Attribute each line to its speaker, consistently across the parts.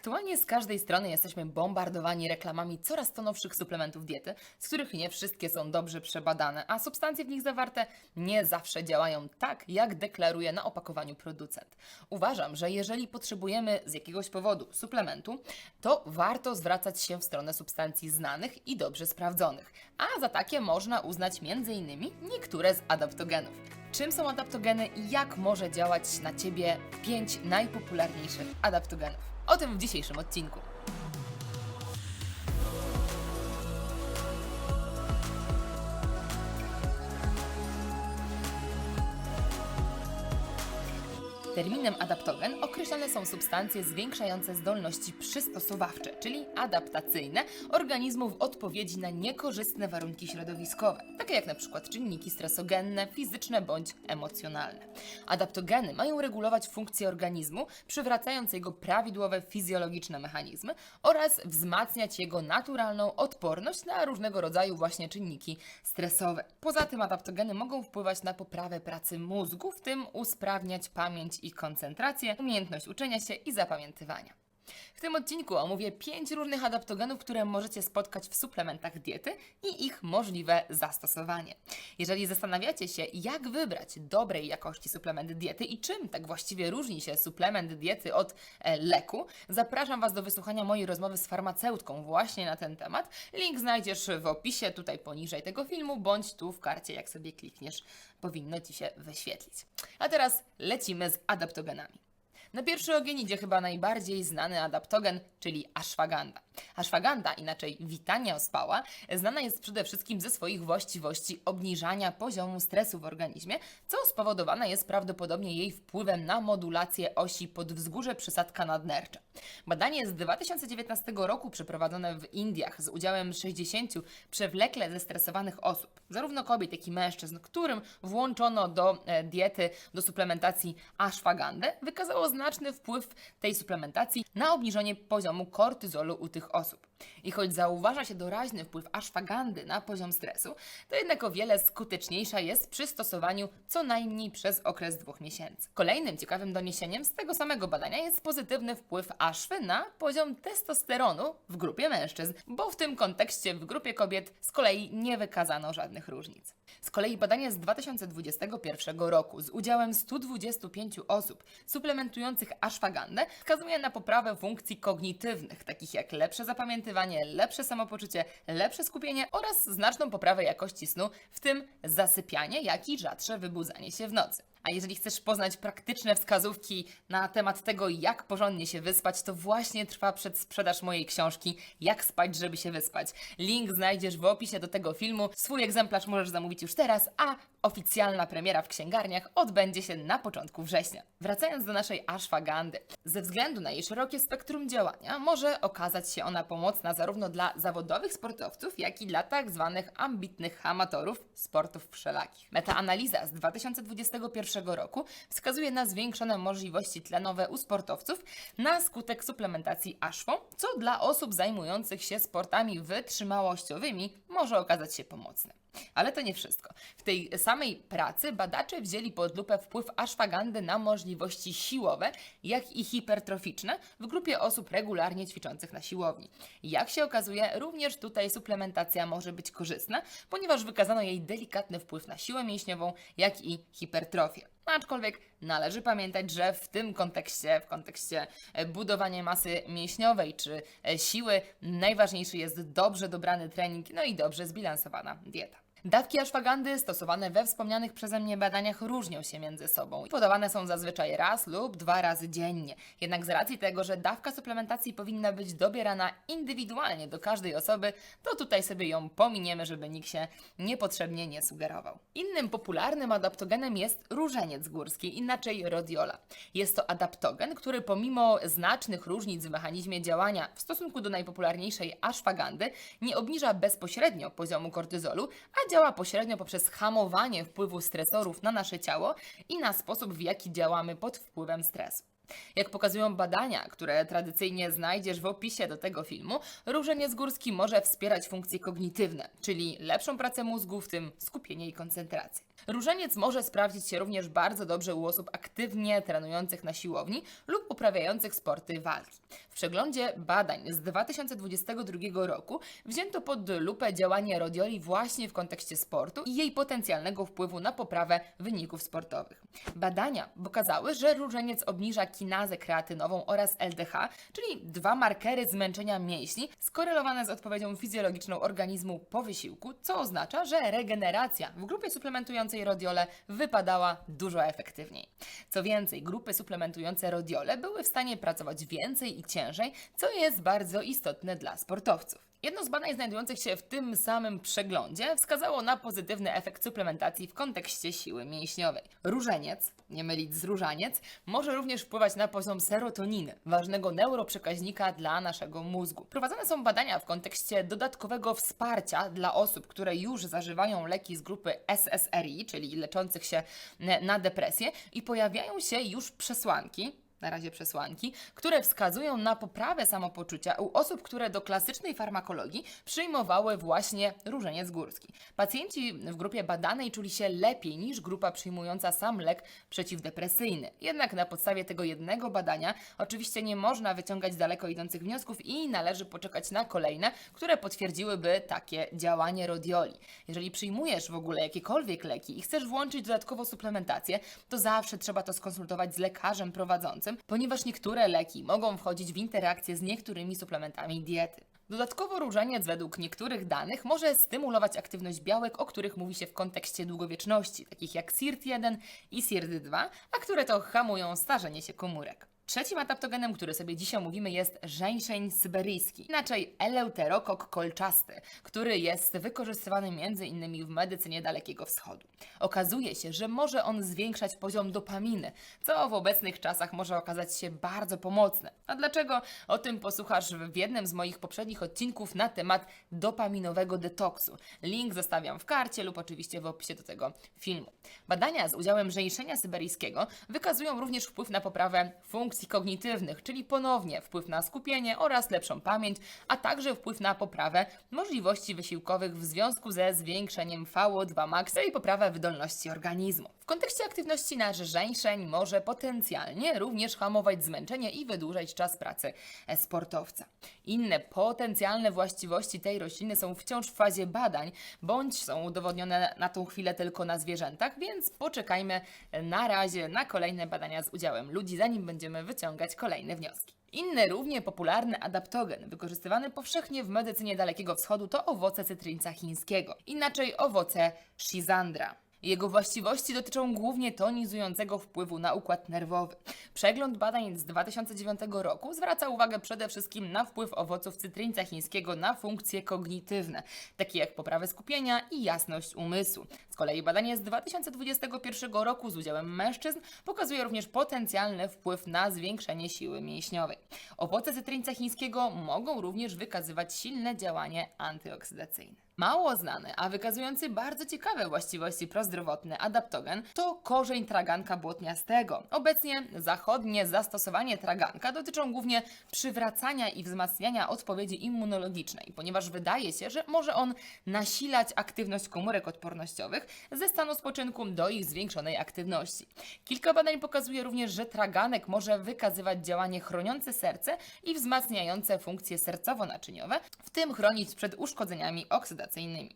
Speaker 1: Aktualnie z każdej strony jesteśmy bombardowani reklamami coraz to nowszych suplementów diety, z których nie wszystkie są dobrze przebadane, a substancje w nich zawarte nie zawsze działają tak, jak deklaruje na opakowaniu producent. Uważam, że jeżeli potrzebujemy z jakiegoś powodu suplementu, to warto zwracać się w stronę substancji znanych i dobrze sprawdzonych, a za takie można uznać m.in. niektóre z adaptogenów. Czym są adaptogeny i jak może działać na Ciebie 5 najpopularniejszych adaptogenów? O tym w dzisiejszym odcinku. Terminem adaptogen określane są substancje zwiększające zdolności przystosowawcze, czyli adaptacyjne organizmu w odpowiedzi na niekorzystne warunki środowiskowe, takie jak przykład czynniki stresogenne, fizyczne bądź emocjonalne. Adaptogeny mają regulować funkcje organizmu, przywracając jego prawidłowe fizjologiczne mechanizmy oraz wzmacniać jego naturalną odporność na różnego rodzaju właśnie czynniki stresowe. Poza tym adaptogeny mogą wpływać na poprawę pracy mózgu, w tym usprawniać pamięć i koncentrację, umiejętność uczenia się i zapamiętywania. W tym odcinku omówię 5 różnych adaptogenów, które możecie spotkać w suplementach diety i ich możliwe zastosowanie. Jeżeli zastanawiacie się, jak wybrać dobrej jakości suplement diety i czym tak właściwie różni się suplement diety od e, leku, zapraszam Was do wysłuchania mojej rozmowy z farmaceutką właśnie na ten temat. Link znajdziesz w opisie tutaj poniżej tego filmu, bądź tu w karcie, jak sobie klikniesz, powinno Ci się wyświetlić. A teraz lecimy z adaptogenami. Na pierwszy ogień idzie chyba najbardziej znany adaptogen, czyli ashwagandha. Ashwagandha, inaczej witania ospała, znana jest przede wszystkim ze swoich właściwości obniżania poziomu stresu w organizmie, co spowodowane jest prawdopodobnie jej wpływem na modulację osi podwzgórze przysadka nadnercza. Badanie z 2019 roku przeprowadzone w Indiach z udziałem 60 przewlekle zestresowanych osób, zarówno kobiet, jak i mężczyzn, którym włączono do e, diety, do suplementacji ashwagandę, wykazało znaczny wpływ tej suplementacji na obniżenie poziomu kortyzolu u tych osób. I choć zauważa się doraźny wpływ ashwagandy na poziom stresu, to jednak o wiele skuteczniejsza jest przy stosowaniu co najmniej przez okres dwóch miesięcy. Kolejnym ciekawym doniesieniem z tego samego badania jest pozytywny wpływ ashwy na poziom testosteronu w grupie mężczyzn, bo w tym kontekście w grupie kobiet z kolei nie wykazano żadnych różnic. Z kolei badanie z 2021 roku z udziałem 125 osób suplementujących ashwagandę wskazuje na poprawę funkcji kognitywnych, takich jak lepsze zapamiętywanie, lepsze samopoczucie, lepsze skupienie oraz znaczną poprawę jakości snu, w tym zasypianie, jak i rzadsze wybudzanie się w nocy. A jeżeli chcesz poznać praktyczne wskazówki na temat tego, jak porządnie się wyspać, to właśnie trwa przedsprzedaż mojej książki Jak spać, żeby się wyspać. Link znajdziesz w opisie do tego filmu. Swój egzemplarz możesz zamówić już teraz, a oficjalna premiera w księgarniach odbędzie się na początku września. Wracając do naszej ashwagandy. Ze względu na jej szerokie spektrum działania może okazać się ona pomocna zarówno dla zawodowych sportowców, jak i dla tak zwanych ambitnych amatorów sportów wszelakich. Metaanaliza z 2021 roku wskazuje na zwiększone możliwości tlenowe u sportowców na skutek suplementacji ashwą, co dla osób zajmujących się sportami wytrzymałościowymi może okazać się pomocne. Ale to nie wszystko. W tej samej pracy badacze wzięli pod lupę wpływ ashwagandy na możliwości siłowe, jak i hipertroficzne w grupie osób regularnie ćwiczących na siłowni. Jak się okazuje, również tutaj suplementacja może być korzystna, ponieważ wykazano jej delikatny wpływ na siłę mięśniową, jak i hipertrofię. Aczkolwiek należy pamiętać, że w tym kontekście, w kontekście e, budowania masy mięśniowej czy e, siły, najważniejszy jest dobrze dobrany trening, no i dobrze zbilansowana dieta. Dawki ashwagandy stosowane we wspomnianych przeze mnie badaniach różnią się między sobą. Podawane są zazwyczaj raz lub dwa razy dziennie. Jednak z racji tego, że dawka suplementacji powinna być dobierana indywidualnie do każdej osoby, to tutaj sobie ją pominiemy, żeby nikt się niepotrzebnie nie sugerował. Innym popularnym adaptogenem jest różeniec górski, inaczej rodiola. Jest to adaptogen, który pomimo znacznych różnic w mechanizmie działania w stosunku do najpopularniejszej ashwagandy nie obniża bezpośrednio poziomu kortyzolu, a działa pośrednio poprzez hamowanie wpływu stresorów na nasze ciało i na sposób, w jaki działamy pod wpływem stresu. Jak pokazują badania, które tradycyjnie znajdziesz w opisie do tego filmu, różeniec górski może wspierać funkcje kognitywne, czyli lepszą pracę mózgu, w tym skupienie i koncentrację. Różeniec może sprawdzić się również bardzo dobrze u osób aktywnie trenujących na siłowni lub uprawiających sporty walki. W przeglądzie badań z 2022 roku wzięto pod lupę działanie rodioli właśnie w kontekście sportu i jej potencjalnego wpływu na poprawę wyników sportowych. Badania pokazały, że różeniec obniża kinazę kreatynową oraz LDH, czyli dwa markery zmęczenia mięśni skorelowane z odpowiedzią fizjologiczną organizmu po wysiłku, co oznacza, że regeneracja w grupie suplementującej rodiole wypadała dużo efektywniej. Co więcej, grupy suplementujące rodiole były w stanie pracować więcej i ciężej, co jest bardzo istotne dla sportowców. Jedno z badań znajdujących się w tym samym przeglądzie wskazało na pozytywny efekt suplementacji w kontekście siły mięśniowej. Różeniec, nie mylić z różaniec, może również wpływać na poziom serotoniny, ważnego neuroprzekaźnika dla naszego mózgu. Prowadzone są badania w kontekście dodatkowego wsparcia dla osób, które już zażywają leki z grupy SSRI, czyli leczących się na depresję i pojawiają się już przesłanki, na razie przesłanki, które wskazują na poprawę samopoczucia u osób, które do klasycznej farmakologii przyjmowały właśnie różeniec górski. Pacjenci w grupie badanej czuli się lepiej niż grupa przyjmująca sam lek przeciwdepresyjny. Jednak na podstawie tego jednego badania oczywiście nie można wyciągać daleko idących wniosków i należy poczekać na kolejne, które potwierdziłyby takie działanie rodioli. Jeżeli przyjmujesz w ogóle jakiekolwiek leki i chcesz włączyć dodatkowo suplementację, to zawsze trzeba to skonsultować z lekarzem prowadzącym, ponieważ niektóre leki mogą wchodzić w interakcję z niektórymi suplementami diety. Dodatkowo różeniec według niektórych danych może stymulować aktywność białek, o których mówi się w kontekście długowieczności, takich jak SIRT1 i SIRT2, a które to hamują starzenie się komórek. Trzecim adaptogenem, który sobie dzisiaj omówimy, jest żeńszeń syberyjski, inaczej eleuterokok kolczasty, który jest wykorzystywany m.in. w medycynie Dalekiego Wschodu. Okazuje się, że może on zwiększać poziom dopaminy, co w obecnych czasach może okazać się bardzo pomocne. A dlaczego? O tym posłuchasz w jednym z moich poprzednich odcinków na temat dopaminowego detoksu. Link zostawiam w karcie lub oczywiście w opisie do tego filmu. Badania z udziałem żeńszenia syberyjskiego wykazują również wpływ na poprawę funkcji kognitywnych, czyli ponownie wpływ na skupienie oraz lepszą pamięć, a także wpływ na poprawę możliwości wysiłkowych w związku ze zwiększeniem VO2 max i poprawę wydolności organizmu. Kontekście aktywności nasz żeńszeń może potencjalnie również hamować zmęczenie i wydłużać czas pracy sportowca. Inne potencjalne właściwości tej rośliny są wciąż w fazie badań, bądź są udowodnione na tą chwilę tylko na zwierzętach, więc poczekajmy na razie na kolejne badania z udziałem ludzi, zanim będziemy wyciągać kolejne wnioski. Inny równie popularny adaptogen, wykorzystywany powszechnie w medycynie Dalekiego Wschodu, to owoce cytryńca chińskiego, inaczej owoce Shizandra. Jego właściwości dotyczą głównie tonizującego wpływu na układ nerwowy. Przegląd badań z 2009 roku zwraca uwagę przede wszystkim na wpływ owoców cytryńca chińskiego na funkcje kognitywne, takie jak poprawę skupienia i jasność umysłu. Z kolei badanie z 2021 roku z udziałem mężczyzn pokazuje również potencjalny wpływ na zwiększenie siły mięśniowej. Owoce cytryńca chińskiego mogą również wykazywać silne działanie antyoksydacyjne. Mało znany, a wykazujący bardzo ciekawe właściwości prozdrowotne adaptogen to korzeń traganka błotniastego. Obecnie zachodnie zastosowanie traganka dotyczą głównie przywracania i wzmacniania odpowiedzi immunologicznej, ponieważ wydaje się, że może on nasilać aktywność komórek odpornościowych ze stanu spoczynku do ich zwiększonej aktywności. Kilka badań pokazuje również, że traganek może wykazywać działanie chroniące serce i wzmacniające funkcje sercowo-naczyniowe, w tym chronić przed uszkodzeniami oksydacyjnymi.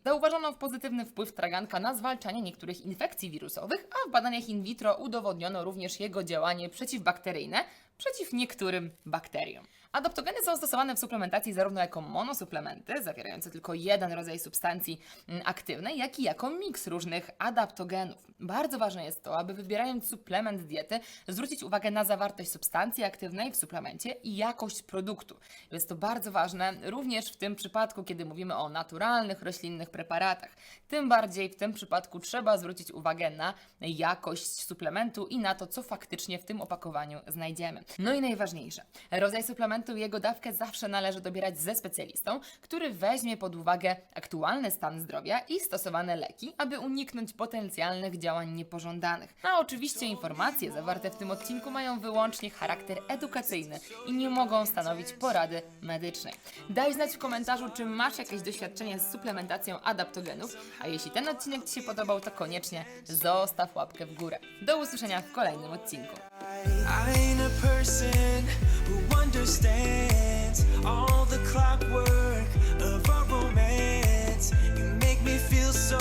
Speaker 1: Zauważono pozytywny wpływ traganka na zwalczanie niektórych infekcji wirusowych, a w badaniach in vitro udowodniono również jego działanie przeciwbakteryjne przeciw niektórym bakteriom. Adaptogeny są stosowane w suplementacji zarówno jako monosuplementy, zawierające tylko jeden rodzaj substancji mm, aktywnej, jak i jako miks różnych adaptogenów. Bardzo ważne jest to, aby wybierając suplement diety, zwrócić uwagę na zawartość substancji aktywnej w suplemencie i jakość produktu. Jest to bardzo ważne również w tym przypadku, kiedy mówimy o naturalnych, roślinnych preparatach. Tym bardziej w tym przypadku trzeba zwrócić uwagę na jakość suplementu i na to, co faktycznie w tym opakowaniu znajdziemy. No i najważniejsze, rodzaj suplementu i jego dawkę zawsze należy dobierać ze specjalistą, który weźmie pod uwagę aktualny stan zdrowia i stosowane leki, aby uniknąć potencjalnych działań niepożądanych. A oczywiście informacje zawarte w tym odcinku mają wyłącznie charakter edukacyjny i nie mogą stanowić porady medycznej. Daj znać w komentarzu, czy masz jakieś doświadczenie z suplementacją adaptogenów, a jeśli ten odcinek Ci się podobał, to koniecznie zostaw łapkę w górę. Do usłyszenia w kolejnym odcinku.
Speaker 2: person who understands all the clockwork of our romance. You make me feel so